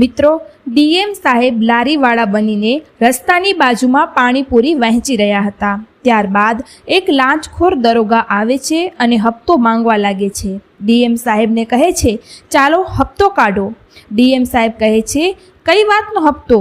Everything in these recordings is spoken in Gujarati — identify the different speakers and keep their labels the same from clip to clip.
Speaker 1: મિત્રો ડીએમ સાહેબ લારીવાળા બનીને રસ્તાની બાજુમાં પાણીપુરી વહેંચી રહ્યા હતા. ત્યારબાદ એક લાંચખોર દરોગા આવે છે અને હપ્તો માંગવા લાગે છે. ડીએમ સાહેબને કહે છે, ચાલો હપ્તો કાઢો. ડીએમ સાહેબ કહે છે, કઈ વાતનો હપ્તો?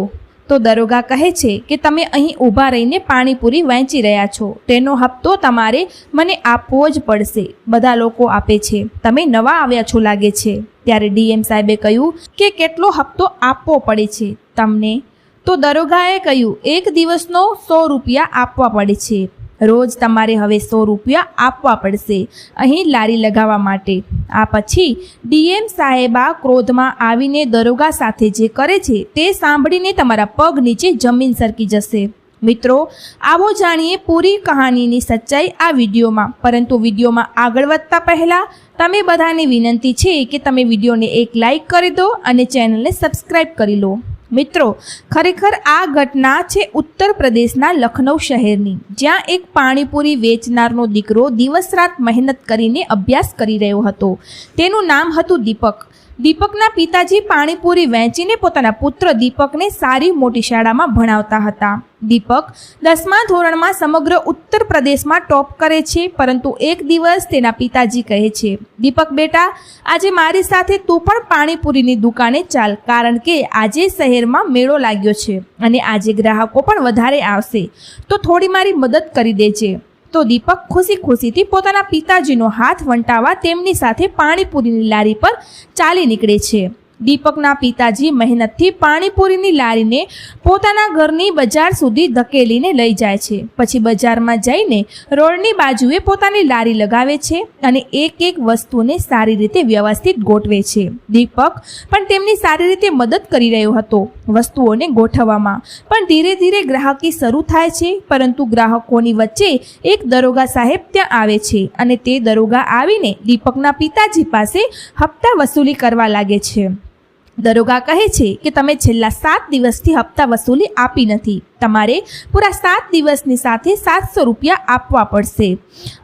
Speaker 1: તો દરોગા કહે છે કે તમે અહીં ઊભા રહીને પાણીપુરી વહેંચી રહ્યા છો. તેનો હપ્તો તમારે મને આપવો જ પડશે. બધા લોકો આપે છે. તમે નવા આવ્યા છો લાગે છે. ત્યારે ડીએમ સાહેબે કહ્યું કે કેટલો હપ્તો આપવો પડે છે. તમને? તો દરોગાએ કહ્યું, એક દિવસનો સો રૂપિયા આપવા પડે છે. રોજ તમારે હવે સો રૂપિયા આપવા પડશે. અહીં લારી લગાવવા માટે. આ પછી ડીએમ સાહેબા ક્રોધમાં આવીને દરોગા સાથે જે કરે છે તે સાંભળીને તમારા પગ નીચે જમીન સરકી જશે. મિત્રો, આવો જાણીએ પૂરી કહાનીની સચ્ચાઈ આ વિડીયોમાં. પરંતુ વિડીયોમાં આગળ વધતા પહેલાં, તમે બધાને વિનંતી છે કે તમે વિડીયોને એક લાઈક કરી દો અને ચેનલને સબસ્ક્રાઈબ કરી લો. મિત્રો, ખરેખર આ ઘટના છે ઉત્તર પ્રદેશના લખનૌ શહેરની, જ્યાં એક પાણીપુરી વેચનારનો દીકરો દિવસ રાત મહેનત કરીને અભ્યાસ કરી રહ્યો હતો. તેનું નામ હતું દીપક. દીપકના પિતાજી પાણીપુરી વહેંચીને પોતાના પુત્ર દીપકને સારી મોટી શાળામાં ભણાવતા હતા. દીપક દસમા ધોરણમાં સમગ્ર ઉત્તર પ્રદેશમાં ટોપ કરે છે, પરંતુ એક દિવસ તેના પિતાજી કહે છે, દીપક બેટા, આજે મારી સાથે તું પણ પાણીપુરીની દુકાને ચાલ, કારણ કે આજે શહેરમાં મેળો લાગ્યો છે અને આજે ગ્રાહકો પણ વધારે આવશે. તો થોડી મારી મદદ કરી દેજે. તો દીપક ખુશી ખુશીથી પોતાના પિતાજીનો હાથ વંટાવા તેમની સાથે પાણીપુરીની લારી પર ચાલી નીકળે છે. દીપકના પિતાજી મહેનતથી પાણીપુરીની લારીને પોતાના ઘરની બજાર સુધી ધકેલીને લઈ જાય છે. પછી બજારમાં જઈને રોડની બાજુએ પોતાની લારી લગાવે છે અને એક એક વસ્તુને સારી રીતે વ્યવસ્થિત ગોઠવે છે. દીપક પણ તેમની સારી રીતે મદદ કરી રહ્યો હતો વસ્તુઓને ગોઠવવામાં. પણ ધીરે ધીરે ગ્રાહકી શરૂ થાય છે, પરંતુ ગ્રાહકોની વચ્ચે એક દરોગા સાહેબ ત્યાં આવે છે અને તે દરોગા આવીને દીપકના પિતાજી પાસે હપ્તા વસૂલી કરવા લાગે છે. દરોગા કહે છે કે તમે છેલ્લા સાત દિવસથી હપ્તા વસૂલી આપી નથી. તમારે પૂરા સાત દિવસની સાથે સાતસો રૂપિયા આપવા પડશે.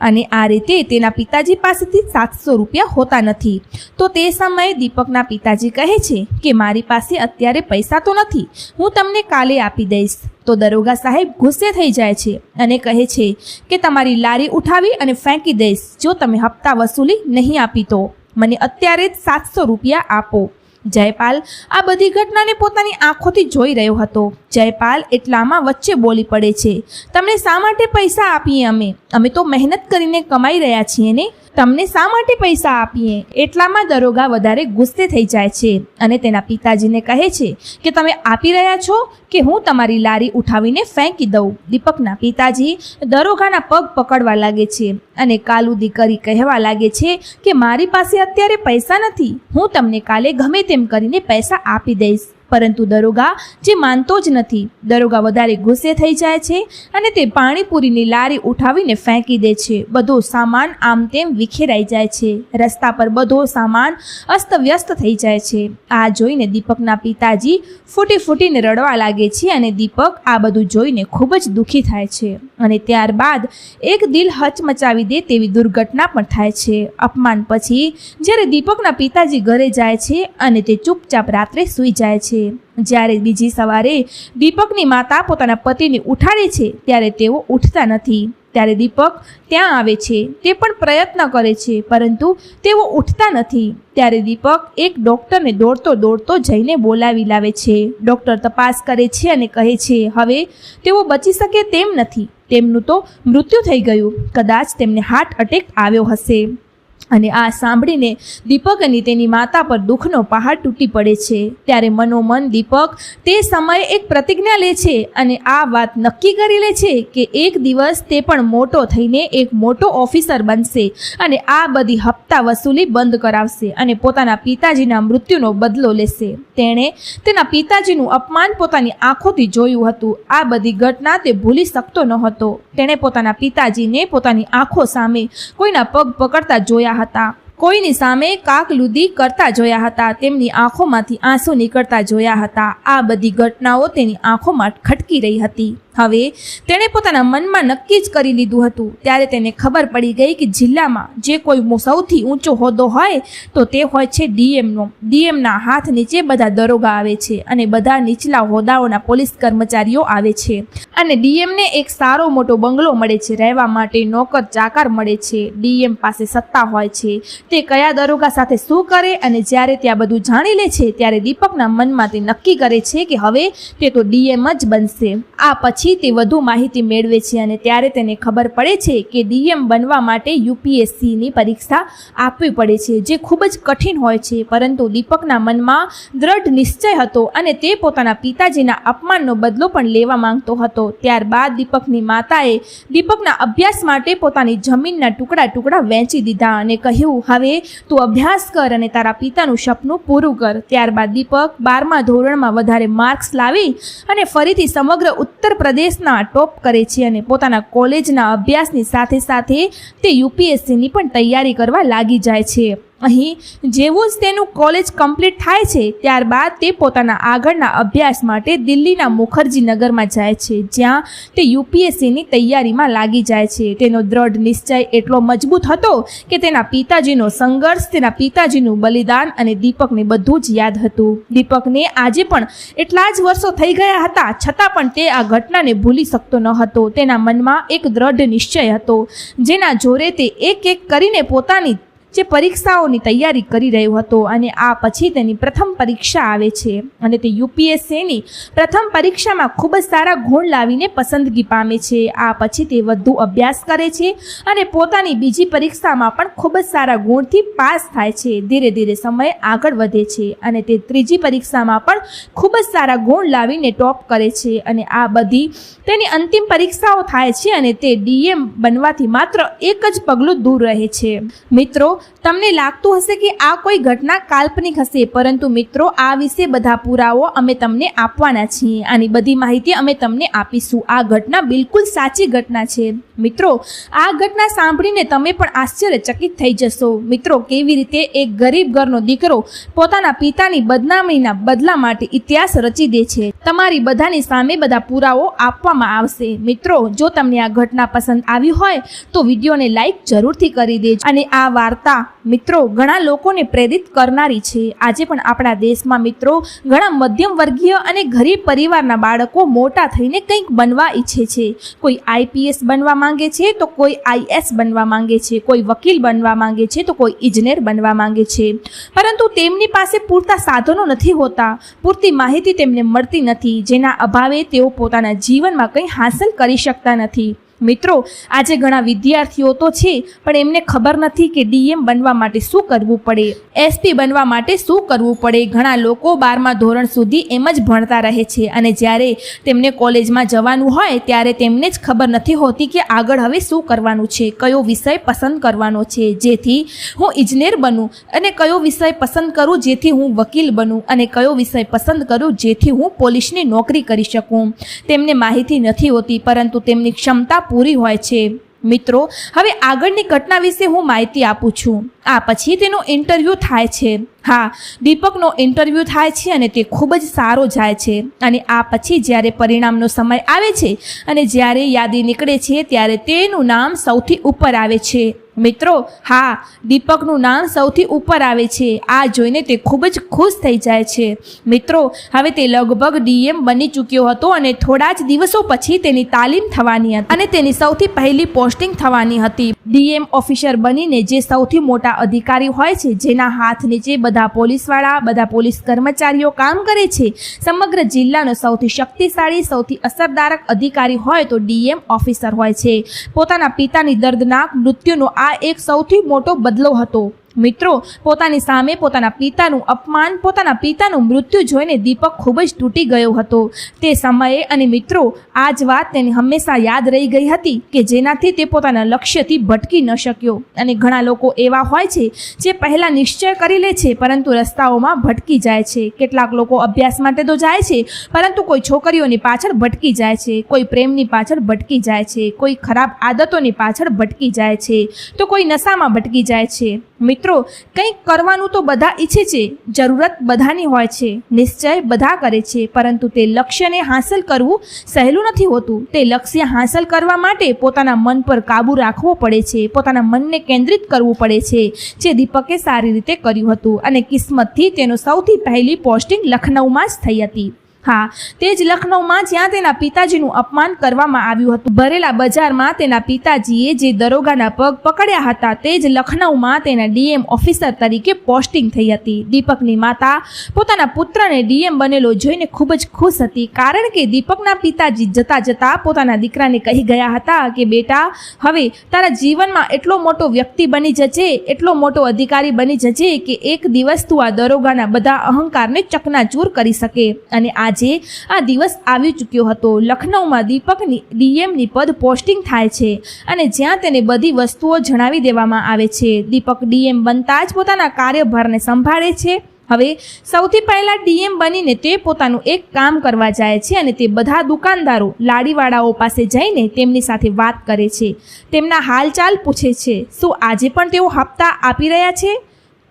Speaker 1: અને આ રીતે તેના પિતાજી પાસેથી સાતસો રૂપિયા હોતા નથી. તો તે સમયે દીપકના પિતાજી કહે છે કે મારી પાસે અત્યારે પૈસા તો નથી. હું તમને કાલે આપી દઈશ. તો દરોગા સાહેબ ગુસ્સે થઈ જાય છે અને કહે છે કે તમારી લારી ઉઠાવી અને ફેંકી દઈશ જો તમે હપ્તા વસૂલી નહીં આપી તો. મને અત્યારે જ સાતસો રૂપિયા આપો. જયપાલ આ બધી ઘટનાને પોતાની આંખોથી જોઈ રહ્યો હતો. જયપાલ એટલામાં વચ્ચે બોલી પડે છે, તમને શા માટે પૈસા આપીએ અમે? અમે તો મહેનત કરીને કમાઈ રહ્યા છીએ ને? તમને શા માટે પૈસા આપીએ? એટલામાં દરોગા વધારે ગુસ્સે થઈ જાય છે. અને તેના પિતાજીને કહે છે કે, તમે આપી રહ્યા છો કે હું તમારી લારી ઉઠાવીને ફેંકી દઉં? દીપકના પિતાજી દરોગાના પગ પકડવા લાગે છે અને કાલુદી કરી કહેવા લાગે છે કે, મારી પાસે અત્યારે પૈસા નથી. હું તમને કાલે ગમે તેમ કરીને પૈસા આપી દઈશ. પરંતુ દરોગા જે માનતો જ નથી. દરોગા વધારે ગુસ્સે થઈ જાય છે અને તે પાણીપુરીની લારી ઉઠાવીને ફેંકી દે છે. બધો સામાન આમ તેમ વિખેરાઈ જાય છે. રસ્તા પર બધો સામાન અસ્તવ્યસ્ત થઈ જાય છે. આ જોઈને દીપકના પિતાજી ફૂટી ફૂટીને રડવા લાગે છે અને દીપક આ બધું જોઈને ખૂબ જ દુઃખી થાય છે. અને ત્યારબાદ એક દિલ હચમચાવી દે તેવી દુર્ઘટના પણ થાય છે. અપમાન પછી જ્યારે દીપકના પિતાજી ઘરે જાય છે અને તે ચૂપચાપ રાત્રે સૂઈ જાય છે. જ્યારે બીજી સવારે દીપકની માતા પોતાના પતિને ઉઠાડે છે, ત્યારે તેઓ ઉઠતા નથી. ત્યારે દીપક ત્યાં આવે છે, તે પણ પ્રયત્ન કરે છે, પરંતુ તેઓ ઉઠતા નથી. ત્યારે દીપક એક ડૉક્ટરને દોડતો દોડતો જઈને બોલાવી લાવે છે. ડૉક્ટર તપાસ કરે છે અને કહે છે, હવે તેઓ બચી શકે તેમ નથી. તેમનું તો મૃત્યુ થઈ ગયું. કદાચ તેમને હાર્ટ અટેક આવ્યો હશે. અને આ સાંભળીને દીપક અને તેની માતા પર દુઃખનો પહાડ તૂટી પડે છે. ત્યારે મનોમન દીપક તે સમયે એક પ્રતિજ્ઞા લે છે અને આ વાત નક્કી કરી લે છે કે એક દિવસ તે પણ મોટો થઈને એક મોટો ઓફિસર બનશે અને આ બધી હપ્તા વસૂલી બંધ કરાવશે અને પોતાના પિતાજીના મૃત્યુનો બદલો લેશે. તેણે તેના પિતાજીનું અપમાન પોતાની આંખોથી જોયું હતું. આ બધી ઘટના તે ભૂલી શકતો ન હતો તેણે પોતાના પિતાજીને પોતાની આંખો સામે કોઈના પગ પકડતા જોયા હતા. કોઈની સામે કાકલુદી કરતા જોયા હતા, તેમની આંખોમાંથી આંસુ નીકળતા જોયા હતા. આ બધી ઘટનાઓ તેની આંખોમાં ખટકી રહી હતી. હવે તેણે પોતાના મનમાં નક્કી જ કરી લીધું હતું. ત્યારે તેને ખબર પડી ગઈ કે જિલ્લામાં જે કોઈ સૌથી ઊંચો હોદ્દો હોય તો તે હોય છે ડીએમનો. ડીએમના હાથ નીચે બધા દરોગા આવે છે અને બધા નીચલા હોદ્દાઓના પોલીસ કર્મચારીઓ આવે છે. અને ડીએમને એક સારો મોટો બંગલો મળે છે, રહેવા માટે નોકર ચાકર મળે છે. ડીએમ પાસે સત્તા હોય છે. તે કયા દરોગા સાથે શું કરે અને જ્યારે ત્યાં બધું જાણી લે છે, ત્યારે દીપકના મનમાં તે નક્કી કરે છે કે હવે તે તો ડીએમ જ બનશે. આ પછી તે વધુ માહિતી મેળવે છે અને ત્યારે તેને ખબર પડે છે કે ડીએમ બનવા માટે યુપીએસસીની પરીક્ષા આપવી પડે છે, જે ખૂબ જ કઠિન હોય છે. પરંતુ દીપકના મનમાં દ્રઢ નિશ્ચય હતો અને તે પોતાના પિતાજીના અપમાનનો બદલો પણ લેવા માંગતો હતો. ત્યારબાદ દીપકની માતાએ દીપકના અભ્યાસ માટે પોતાની જમીનના ટુકડા ટુકડા વેચી દીધા અને કહ્યું, હવે તું અભ્યાસ કર અને તારા પિતાનું સપનું પૂરું કર. ત્યારબાદ દીપક બારમા ધોરણમાં વધારે માર્ક્સ લાવી અને ફરીથી સમગ્ર ઉત્તર પ્રદેશના ટોપ કરે છે અને પોતાના કોલેજના અભ્યાસની સાથે સાથે તે યુપીએસસીની પણ તૈયારી કરવા લાગી જાય છે. અહીં જેવું જ તેનું કોલેજ કમ્પ્લીટ થાય છે, ત્યારબાદ તે પોતાના આગળના અભ્યાસ માટે દિલ્હીના મુખર્જી નગરમાં જાય છે, જ્યાં તે યુપીએસસીની તૈયારીમાં લાગી જાય છે. તેનો દ્રઢ નિશ્ચય એટલો મજબૂત હતો કે તેના પિતાજીનો સંઘર્ષ, તેના પિતાજીનું બલિદાન અને દીપકને બધું જ યાદ હતું. દીપકને આજે પણ એટલા જ વર્ષો થઈ ગયા હતા, છતાં પણ તે આ ઘટનાને ભૂલી શકતો ન હતો. તેના મનમાં એક દ્રઢ નિશ્ચય હતો, જેના જોરે તે એક એક કરીને પોતાની જે પરીક્ષાઓની તૈયારી કરી રહ્યો હતો અને આ પછી તેની પ્રથમ પરીક્ષા આવે છે. અને તે યુપીએસસીની પ્રથમ પરીક્ષામાં ખૂબ જ સારા ગુણ લાવીને પસંદગી પામે છે. આ પછી તે વધુ અભ્યાસ કરે છે અને પોતાની બીજી પરીક્ષામાં પણ ખૂબ જ સારા ગુણથી પાસ થાય છે. ધીરે ધીરે સમય આગળ વધે છે અને તે ત્રીજી પરીક્ષામાં પણ ખૂબ જ સારા ગુણ લાવીને ટોપ કરે છે. અને આ બધી તેની અંતિમ પરીક્ષાઓ થાય છે અને તે ડીએમ બનવાથી માત્ર એક જ પગલું દૂર રહે છે. મિત્રો તમને લાગતું હશે કે આ કોઈ ઘટના કાલ્પનિક હશે, પરંતુ મિત્રો, આ વિશે બધા પુરાવો અમે તમને આપવાના છીએ આની બધી માહિતી અમે તમને આપીશું. આ ઘટના બિલકુલ સાચી ઘટના છે. મિત્રો, આ ઘટના સાંભળીને તમે પણ આશ્ચર્યચકિત થઈ જશો. મિત્રો, કેવી રીતે એક ગરીબ ઘરનો દીકરો પોતાના પિતાની બદનામીના બદલા માટે ઇતિહાસ રચી દે છે. તમારી બધાની સામે બધા પુરાવો આપવામાં આવશે. મિત્રો, જો તમને આ ઘટના પસંદ આવી હોય, તો વિડીયોને લાઈક જરૂરથી કરી દેજો અને આ વાર્તા મિત્રો ઘણા લોકોને પ્રેરિત કરનારી છે. આજે પણ આપણા દેશમાં મિત્રો ઘણા મધ્યમ વર્ગીય અને ગરીબ પરિવારના બાળકો મોટા થઈને કંઈક બનવા ઈચ્છે છે. કોઈ આઈપીએસ બનવા માંગે છે તો કોઈ આઈએસ બનવા માંગે છે. કોઈ વકીલ બનવા માંગે છે તો કોઈ ઇજનેર બનવા માંગે છે. પરંતુ તેમની પાસે પૂરતા સાધનો નથી હોતા. પૂરતી માહિતી તેમને મળતી નથી. જેના અભાવે તેઓ પોતાના જીવનમાં કંઈ હાંસલ કરી શકતા નથી. મિત્રો, આજે ઘણા વિદ્યાર્થીઓ તો છે, પણ એમને ખબર નથી કે ડીએમ બનવા માટે શું કરવું પડે. એસપી બનવા માટે શું કરવું પડે? ઘણા લોકો બારમા ધોરણ સુધી એમ જ ભણતા રહે છે અને જ્યારે તેમને કોલેજમાં જવાનું હોય, ત્યારે તેમને જ ખબર નથી હોતી કે આગળ હવે શું કરવાનું છે, કયો વિષય પસંદ કરવાનો છે, જેથી હું ઇજનેર બનું અને કયો વિષય પસંદ કરું જેથી હું વકીલ બનું અને કયો વિષય પસંદ કરું જેથી હું પોલીસની નોકરી કરી શકું. તેમને માહિતી નથી હોતી, પરંતુ તેમની ક્ષમતા પૂરી હોય છે. મિત્રો, હવે આગળની ઘટના વિશે હું માહિતી આપું છું. આ પછી તેનો ઇન્ટરવ્યૂ થાય છે. હા, દીપકનો ઇન્ટરવ્યૂ થાય છે અને તે ખૂબ જ સારો જાય છે. અને આ પછી જ્યારે પરિણામનો સમય આવે છે અને જ્યારે યાદી નીકળે છે, ત્યારે તેનું નામ સૌથી ઉપર આવે છે. મિત્રો, હા, દીપકનું નામ સૌથી ઉપર આવે છે. આ જોઈને તે ખૂબ જ ખુશ થઈ જાય છે. મિત્રો, હવે તે લગભગ ડીએમ બની ચૂક્યો હતો અને થોડા જ દિવસો પછી તેની તાલીમ થવાની હતી અને તેની સૌથી પહેલી પોસ્ટિંગ થવાની હતી. ડીએમ ઓફિસર બનીને જે સૌથી મોટા અધિકારી હોય છે, જેના હાથ નીચે બધા પોલીસવાળા, બધા પોલીસ કર્મચારીઓ કામ કરે છે, સમગ્ર જિલ્લાનો સૌથી શક્તિશાળી, સૌથી અસરદારક અધિકારી હોય તો ડીએમ ઓફિસર હોય છે. પોતાના પિતાની દર્દનાક મૃત્યુનો આ એક સૌથી મોટો બદલો હતો. મિત્રો, પોતાની સામે પોતાના પિતાનું અપમાન, પોતાના પિતાનું મૃત્યુ જોઈને દીપક ખૂબ જ તૂટી ગયો હતો. તે સમયે અને મિત્રો આ જ વાત તેને હંમેશા યાદ રહી ગઈ હતી કે જેનાથી તે પોતાના લક્ષ્યથી ભટકી ન શક્યો. અને ઘણા લોકો એવા હોય છે, જે પહેલાં નિશ્ચય કરી લે છે, પરંતુ રસ્તાઓમાં ભટકી જાય છે. કેટલાક લોકો અભ્યાસ માટે તો જાય છે, પરંતુ કોઈ છોકરીઓની પાછળ ભટકી જાય છે, કોઈ પ્રેમની પાછળ ભટકી જાય છે, કોઈ ખરાબ આદતોની પાછળ ભટકી જાય છે. તો કોઈ નશામાં ભટકી જાય છે. મિત્રો, કંઈક કરવાનું તો બધા ઈચ્છે છે, જરૂરત બધાની હોય છે, નિશ્ચય બધા કરે છે, પરંતુ તે લક્ષ્યને હાંસલ કરવું સહેલું નથી હોતું. તે લક્ષ્ય હાંસલ કરવા માટે પોતાના મન પર કાબૂ રાખવો પડે છે, પોતાના મનને કેન્દ્રિત કરવું પડે છે, જે દીપકે સારી રીતે કર્યું હતું અને કિસ્મતથી તેનો સૌથી પહેલી પોસ્ટિંગ લખનૌમાં જ થઈ હતી. હા, તે જ લખનૌમાં જ્યાં તેના પિતાજીનું અપમાન કરવામાં આવ્યું હતું. ભરેલા બજારમાં તેના પિતાજીએ જે દરોગાના પગ પકડ્યા હતા, તે જ લખનૌમાં તેના ડીએમ ઓફિસર તરીકે પોસ્ટિંગ થઈ હતી. દીપકની માતા પોતાના પુત્રને ડીએમ બનેલો જોઈને ખૂબ જ ખુશ હતી, કારણ કે દીપકના પિતાજી જતા જતા પોતાના દીકરાને કહી ગયા હતા કે, બેટા, હવે તારા જીવનમાં એટલો મોટો વ્યક્તિ બની જજે, એટલો મોટો અધિકારી બની જજે કે એક દિવસ તું આ દરોગાના બધા અહંકારને ચકનાચૂર કરી શકે. અને આજે આ દિવસ આવી ચૂક્યો હતો. લખનૌમાં દીપકની ડીએમની પદ પોસ્ટિંગ થાય છે અને જ્યાં તેને બધી વસ્તુઓ જણાવી દેવામાં આવે છે. દીપક ડીએમ બનતા જ પોતાના કાર્યભારને સંભાળે છે. હવે સૌથી પહેલાં ડીએમ બનીને તે પોતાનું એક કામ કરવા જાય છે અને તે બધા દુકાનદારો લાડીવાળાઓ પાસે જઈને તેમની સાથે વાત કરે છે. તેમના હાલચાલ પૂછે છે, શું આજે પણ તેઓ હપ્તા આપી રહ્યા છે?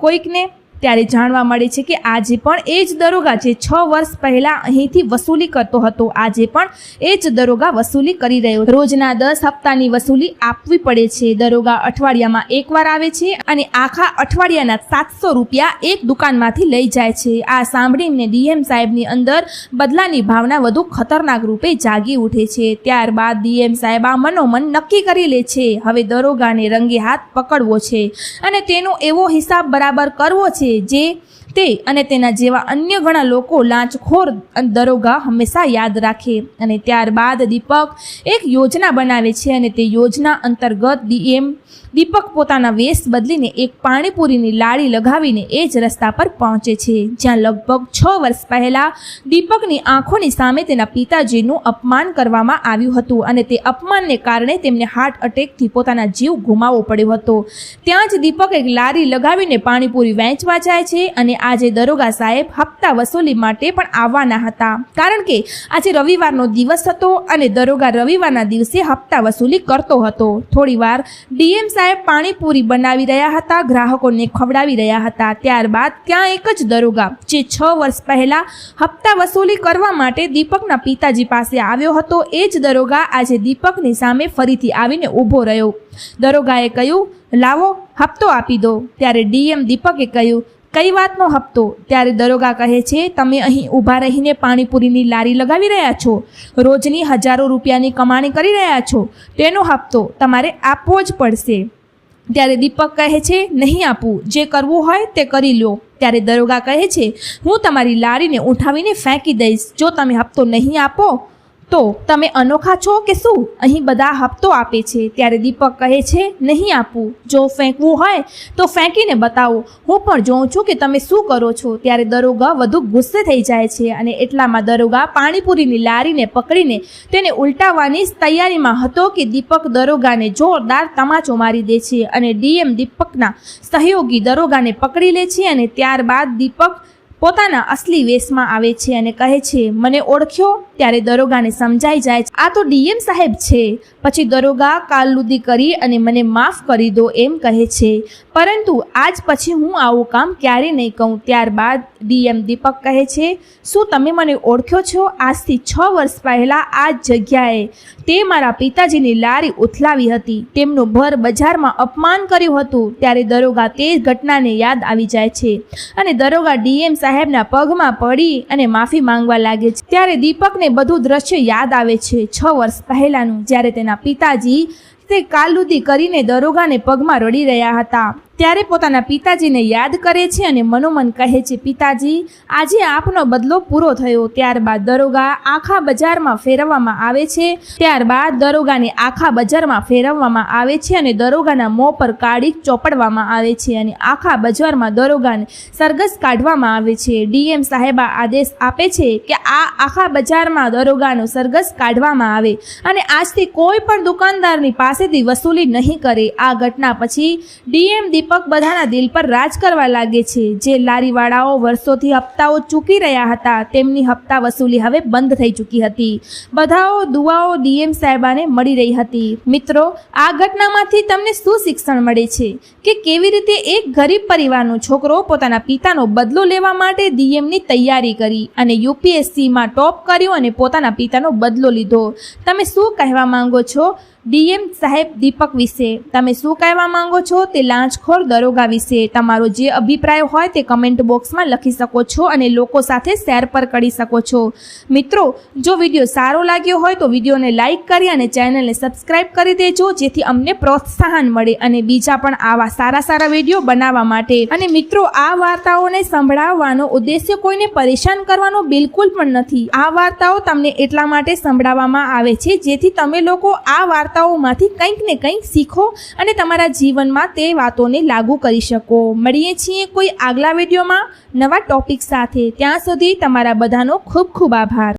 Speaker 1: કોઈકને ત્યારે જાણવા મળે છે કે આજે પણ એ જ દરોગા જે છ વર્ષ પહેલાં અહીંથી વસૂલી કરતો હતો, આજે પણ એ જ દરોગા વસૂલી કરી રહ્યો રોજના દસ હપ્તાની વસૂલી આપવી પડે છે. દરોગા અઠવાડિયામાં એકવાર આવે છે અને આખા અઠવાડિયાના સાતસો રૂપિયા એક દુકાનમાંથી લઈ જાય છે. આ સાંભળીને ડીએમ સાહેબની અંદર બદલાની ભાવના વધુ ખતરનાક રૂપે જાગી ઉઠે છે. ત્યારબાદ ડીએમ સાહેબ આ મનોમન નક્કી કરી લે છે. હવે દરોગાને રંગે હાથ પકડવો છે અને તેનો એવો હિસાબ બરાબર કરવો છે જે તે અને તેના જેવા અન્ય ઘણા લોકો લાંચખોર દરોગા હંમેશા યાદ રાખે. અને ત્યારબાદ દીપક એક યોજના બનાવે છે અને તે યોજના અંતર્ગત ડીએમ દીપક પોતાના વેશ બદલીને એક પાણીપુરીની લાડી લગાવીને એ જ રસ્તા પર પહોંચે છે. જ્યાં લગભગ છ વર્ષ પહેલાં દીપકની આંખોની સામે તેના પિતાજીનું અપમાન કરવામાં આવ્યું હતું અને તે અપમાનને કારણે તેમને હાર્ટ અટેકથી પોતાના જીવ ગુમાવવો પડ્યો હતો. ત્યાં જ દીપક એક લારી લગાવીને પાણીપુરી વહેંચવા જાય છે અને આજે દરોગા સાહેબ હપ્તા વસૂલી માટે પણ આવવાના હતા. કારણ કે આજે રવિવારનો દિવસ હતો અને દરોગા રવિવારના દિવસે હપ્તા વસૂલી કરતો હતો. થોડીવાર ડીએમ સાહેબ પાણીપુરી બનાવી રહ્યા હતા, ગ્રાહકોને ખવડાવી રહ્યા હતા. ત્યારબાદ ત્યાં એક જ દરોગા, જે છ વર્ષ પહેલા હપ્તા વસૂલી કરવા માટે દીપકના પિતાજી પાસે આવ્યો હતો. એ જ દરોગા આજે દીપકની સામે ફરીથી આવીને ઊભો રહ્યો. દરોગાએ કહ્યું, લાવો, હપ્તો આપી દો. ત્યારે ડીએમ દીપકે કહ્યું કઈ વાતનો હપ્તો? ત્યારે દરોગા કહે છે, તમે અહીં ઊભા રહીને પાણીપુરીની લારી લગાવી રહ્યા છો. રોજની હજારો રૂપિયાની કમાણી કરી રહ્યા છો. તેનો હપ્તો તમારે આપવો જ પડશે. ત્યારે દીપક કહે છે, નહીં આપવું જે કરવું હોય તે કરી લો. ત્યારે દરોગા કહે છે, હું તમારી લારીને ઉઠાવીને ફેંકી દઈશ. જો તમે હપ્તો નહીં આપો તો તમે અનોખા છો કે શું? અહીં બધા હપ્તો આપે છે. ત્યારે દીપક કહે છે, નહીં આપવું જો ફેંકવું હોય તો ફેંકીને બતાવો. હું પણ જોઉં છું કે તમે શું કરો છો. ત્યારે દરોગા વધુ ગુસ્સે થઈ જાય છે અને એટલામાં દરોગા પાણીપુરીની લારીને પકડીને તેને ઉલટાવવાની તૈયારીમાં હતો કે દીપક દરોગાને જોરદાર તમાચો મારી દે છે અને ડીએમ દીપકના સહયોગી દરોગાને પકડી લે છે અને ત્યારબાદ દીપક પોતાના અસલી વેશમાં આવે છે અને કહે છે, મને ઓળખ્યો? ત્યારે દરોગાને સમજાઈ જાય આ તો ડીએમ સાહેબ છે. પછી દરોગા કાલલુદી કરી અને મને માફ કરી દો એમ કહે છે, પરંતુ આજ પછી હું આવું કામ ક્યારે નહીં કહું. ત્યારબાદ ડીએમ દીપક કહે છે, શું તમે મને ઓળખ્યો છો? આજથી છ વર્ષ પહેલાં આ જ જગ્યાએ તે મારા પિતાજીની લારી ઉથલાવી હતી. તેમનું ભર બજારમાં અપમાન કર્યું હતું. ત્યારે દરોગા તે ઘટનાને યાદ આવી જાય છે અને દરોગા ડીએમ સાહેબના પગમાં પડી અને માફી માંગવા લાગે છે. ત્યારે દીપકને બધું દ્રશ્ય યાદ આવે છે. છ વર્ષ પહેલાંનું જ્યારે તેના પિતાજી તે કાલુદી કરીને દરોગાને પગમાં રડી રહ્યા હતા. ત્યારે પોતાના પિતાજીને યાદ કરે છે અને મનોમન કહે છે, પિતાજી, આજે આપનો બદલો પૂરો થયો. ત્યારબાદ દરોગા આખા બજારમાં ફેરવવામાં આવે છે. ત્યારબાદ દરોગાને આખા બજારમાં ફેરવવામાં આવે છે અને દરોગાના મોં પર કાળી ચોપડવામાં આવે છે અને આખા બજારમાં દરોગાને સરઘસ કાઢવામાં આવે છે. ડીએમ સાહેબા આદેશ આપે છે કે આ આખા બજારમાં દરોગાનો સરઘસ કાઢવામાં આવે અને આજથી કોઈ પણ દુકાનદારની પાસેથી વસૂલી નહીં કરે. આ ઘટના પછી ડીએમ દીપક બધાના દિલ પર રાજ કરવા લાગે છે. જે લારીવાળાઓ વર્ષોથી હપ્તાઓ ચૂકી રહ્યા હતા, તેમની હપ્તા વસૂલી હવે બંધ થઈ ચૂકી હતી. બધાઓ દુઆઓ ડીએમ સાહેબાને મળી રહી હતી. મિત્રો, આ ઘટનામાંથી તમને શું શિક્ષણ મળે છે? કે કેવી રીતે એક ગરીબ પરિવારનો છોકરો પોતાના પિતાનો બદલો લેવા માટે ડીએમની તૈયારી કરી અને યુપીએસસીમાં ટોપ કર્યું અને પોતાના પિતાનો બદલો લીધો? તમે શું કહેવા માંગો છો? ડીએમ સાહેબ દીપક વિશે તમે શું કહેવા માંગો છો? તે લાંચખોર દરોગા વિશે તમારો જે અભિપ્રાય હોય તે કમેન્ટ બોક્સમાં લખી શકો છો અને લોકો સાથે શેર પર કરી શકો છો. મિત્રો, જો વીડિયો સારો લાગ્યો હોય તો વિડીયોને લાઇક કરી અને ચેનલને સબસ્ક્રાઇબ કરી દેજો, જેથી અમને પ્રોત્સાહન મળે અને બીજા પણ આવા સારા સારા વીડિયો બનાવવા માટે. અને મિત્રો, આ વાર્તાઓને સંભળાવવાનો ઉદ્દેશ્ય કોઈને પરેશાન કરવાનો બિલકુલ પણ નથી. આ વાર્તાઓ તમને એટલા માટે સંભળાવવામાં આવે છે જેથી તમે લોકો આ વાર્તાઓમાંથી કંઈક ને કંઈક શીખો અને તમારા જીવનમાં તે વાતોને લાગુ કરી શકો. મળીએ છીએ કોઈ આગલા વિડીયોમાં નવા ટોપિક સાથે. ત્યાં સુધી તમારા બધાનો ખૂબ ખૂબ આભાર.